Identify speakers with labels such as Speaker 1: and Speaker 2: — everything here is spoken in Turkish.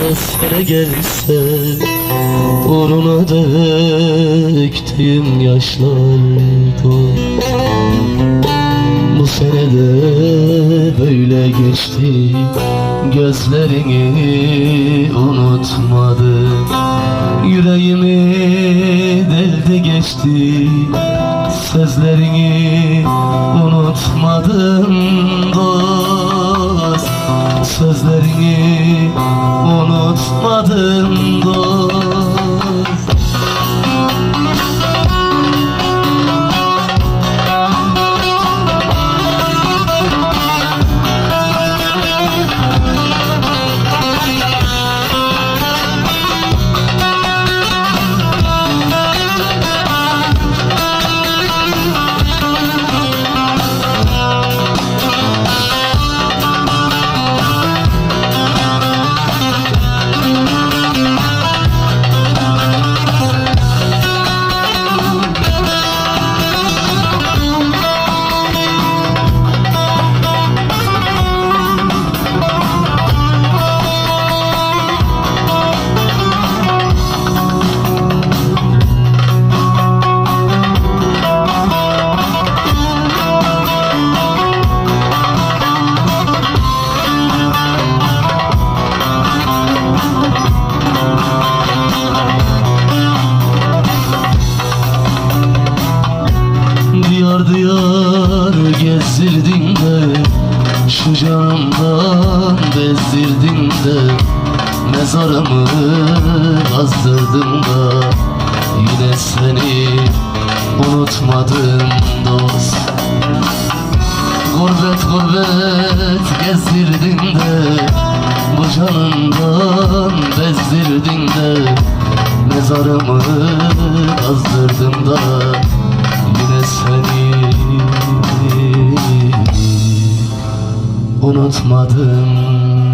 Speaker 1: sene gelse Uğruna döktüğüm yaşlar dolu Bu sene böyle geçti Gözlerini unutmadım Yüreğimi deldi geçti Sözlerini unutmadım dost. Sözlerini Diyar gezdirdin de Şu canımdan bezdirdin de Mezarımı azdırdın da Yine seni unutmadım dost. Gurbet gurbet gezdirdin de Bu canından bezdirdin de Mezarımı azdırdım da Yine seni unutmadım